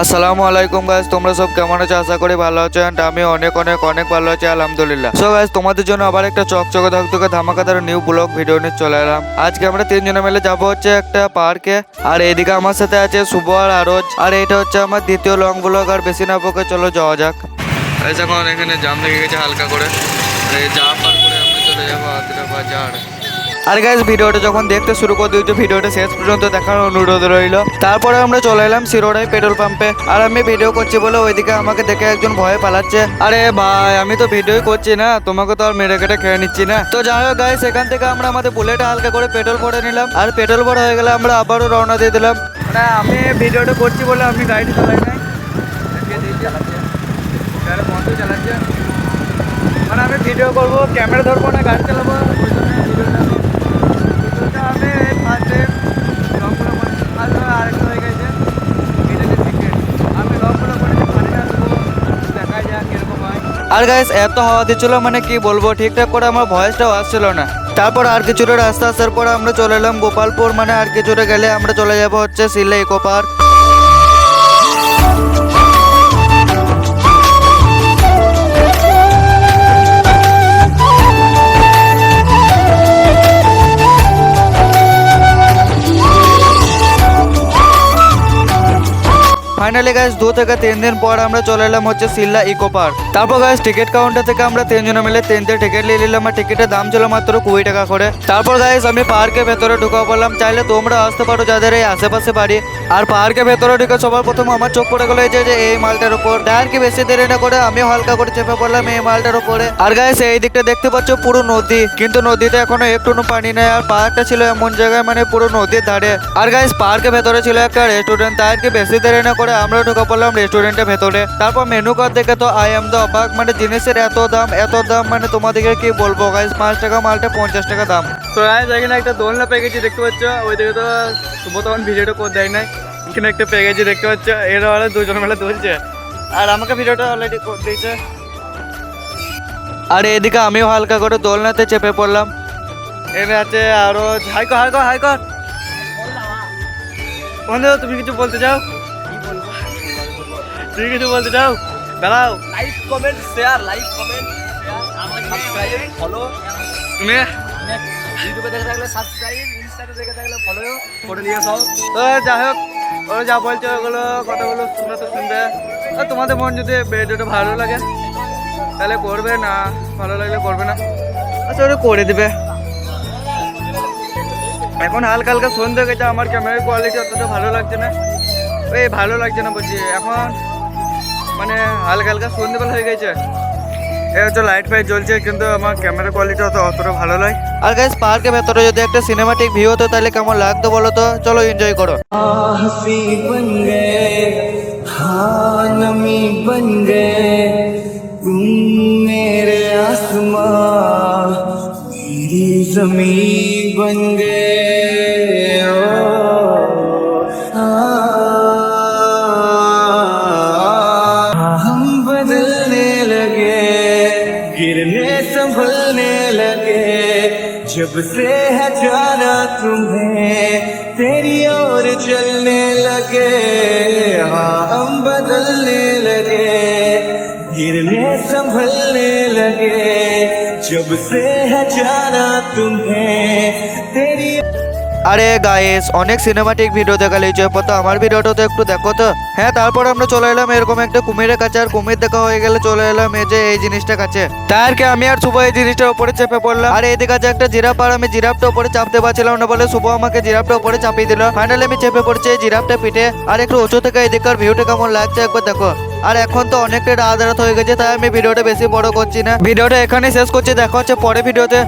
আসসালামু আলাইকুম গাইস তোমরা সব কেমন আছো? আশা করি ভালো আছো and আমি অনেক অনেক অনেক ভালো আছি, আলহামদুলিল্লাহ। সো গাইস তোমাদের জন্য আবার একটা চকচকে ধকধকে ধামাকাদার নিউ ব্লগ ভিডিও নিয়ে চলে এলাম। আজকে আমরা তিনজনে মিলে যাব হচ্ছে একটা পার্কে আর এদিকে আমার সাথে আছে শুভ আর আরজ। আর এটা হচ্ছে আমার দ্বিতীয় লং ব্লগ আর বেশি না পক্ষে চলো যাওয়া যাক। এখন এখানে জাম লেগে গেছে হালকা করে। জাম পার করে আমরা চলে যাব আদ্রা বাজার। আর গাইজ ভিডিওটা যখন দেখতে শুরু করে দিয়েছ, ভিডিওটা শেষ পর্যন্ত দেখার অনুরোধ রইল। তারপরে আমরা চলে এলাম শিরোড়াই পেট্রোল পাম্পে। আর আমি ভিডিও করছি বলে ওইদিকে আমাকে দেখে একজন ভয়ে পালাচ্ছে। আরে ভাই, আমি তো ভিডিওই করছি না, তোমাকে তো আর মেরে কেটে খেয়ে নিচ্ছি না। তো যাই হোক গাইজ সেখান থেকে আমরা আমাদের বুলেটে হালকা করে পেট্রোল ভরে নিলাম। আর পেট্রোল ভরা হয়ে গেলে আমরা আবারও রওনা দিয়ে দিলাম। না আমি ভিডিওটা করছি বলে আমি গাড়ি চালাই নাই। বন্ধ চালাচ্ছে। মানে আমি ভিডিও করব ক্যামেরা ধরবো না, গাড়ি চালাবো আর গাইস এত হাওয়া দিচ্ছিল মানে কি বলব, ঠিকঠাক করে আমার ভয়েসটাও আসছিল না। তারপর আর কিছুটা রাস্তা আসার পর আমরা চলে এলাম গোপালপুর মানে আর কিছুটা গেলে আমরা চলে যাব হচ্ছে সিলে ইকো পার্ক ফাইনালি গাইস দু থেকে তিন দিন পর আমরা চলে এলাম হচ্ছে সিল্লা ইকো পার্ক। তারপর গাইস টিকিট কাউন্টার থেকে আমরা তিনজনে মিলে তিনটে টিকিট নিয়ে নিলাম আর টিকিটের দাম ছিল মাত্র কুড়ি টাকা করে। তারপর গাইস আমি পার্কের ভেতরে ঢুকা পড়লাম চাইলে তোমরা আসতে পারো যাদের এই আশেপাশে বাড়ি। আর পার্কের ভেতরে ঢুকে সবার প্রথম আমার চোখ পড়ে গেলো যে এই মালটার উপর। টায়ার কি বেশি দেরি না করে আমিও হালকা করে চেপে পড়লাম এই মালটার উপরে। আর গাইস এই দিকটা দেখতে পাচ্ছ পুরো নদী, কিন্তু নদীতে এখনও একটু পানি নেই আর পার্কটা ছিল এমন জায়গায় মানে পুরো নদীর ধারে। আর গাইস পার্কের ভেতরে ছিল একটা রেস্টুরেন্ট তার কি বেশি দেরি না করে আমরা ঢুকে পড়লাম রেস্টুরেন্টের ভেতরে। তারপর মেনু কার্ড দেখে তো আই এম দ্য অবাক মানে জিনিসের এত দাম এত দাম মানে তোমাদেরকে কি বলব? গাইস পাঁচ টাকা মালটা পঞ্চাশ টাকা দাম। তো গাইস এখানে একটা দোলনা পেয়ে গেছি দেখতে পাচ্ছ। ওই দিকে তো শুভ তখন ভিডিওটা করে দেয় নাই। এখানে একটা পেয়ে গেছি দেখতে পাচ্ছ। এরা ওরা দুজন মিলে দুলছে। আর আমাকে ভিডিওটা অলরেডি করে দিয়েছে। আর এদিকে আমিও হালকা করে দোলনাতে চেপে পড়লাম। এনে আছে আরও হাইকো হাইকো হাইকো বন্ধু তুমি কিছু বলতে চাও? তুমি কিছু বলতে চাও? দাঁড়াও। Like comment share like comment subscribe follow তুমি ইউটিউবে দেখে থাকলে সাবস্ক্রাইব ইনস্টাতে দেখে থাকলে ফলো করে নিয়ে সব তো যাই হোক ওরা যা বলছে ওগুলো কথাগুলো তোমরা তো শুনবে। আর তোমাদের মন যদি ভিডিওটা ভালো লাগে তাহলে করবে না ভালো লাগলে করবে না। আচ্ছা ওরা করে দিবে। এখন হালকা হালকা সন্ধে গেছে আমার ক্যামেরার কোয়ালিটি অতটা ভালো লাগছে না। এই ভালো লাগছে না বলছি এখন মানে হালকা হালকা সন্ধেবেলা হয়ে গেছে এই হচ্ছে লাইট ফাইট জ্বলছে কিন্তু আমার ক্যামেরা কোয়ালিটি অত অতটা ভালো লাগে আর গাইস পার্কের ভেতরে যদি একটা সিনেমাটিক ভিউ হতো তাহলে কেমন লাগতো বলো তো চলো এনজয় করো हंसी बन गए हाँ नमी बन गए तुम मेरे आसमां मेरी जमीन बन गए ओ, गिरने संभलने लगे। जब से है जाना तुम्हें, तेरी ओर चलने लगे। हाँ हम बदलने लगे। गिरने संभलने लगे। जब से है जाना तुम्हें, तेरी আরে গাইস অনেক সিনেমাটিক ভিডিও দেখা লেগেছে তো আমার ভিডিওটা তো একটু দেখো তো। হ্যাঁ তারপর আমরা চলে এলাম এরকম একটা কুমিরের কাছে, আর কুমির দেখা হয়ে গেলে চলে এলাম এই যে এই জিনিসটা কাছে। তার কি আমি আর শুভ এই জিনিসটার উপরে চেপে পড়লাম। আর এদিকে আছে একটা জিরাফ, আর আমি জিরাফটা উপরে চাপতে পারছিলাম না বলে শুভ আমাকে জিরাফটা উপরে চাপিয়ে দিল। ফাইনালি আমি চেপে পড়ছি এই জিরাফটা পিঠে। আর একটু উঁচু থেকে এদিকার ভিউটা কেমন লাগছে একবার দেখো। আর এখন তো অনেকটা রাত রাত হয়ে গেছে, তাই আমি ভিডিওটা বেশি বড় করছি না। ভিডিওটা এখানে শেষ করছি, দেখা হচ্ছে পরে ভিডিওতে।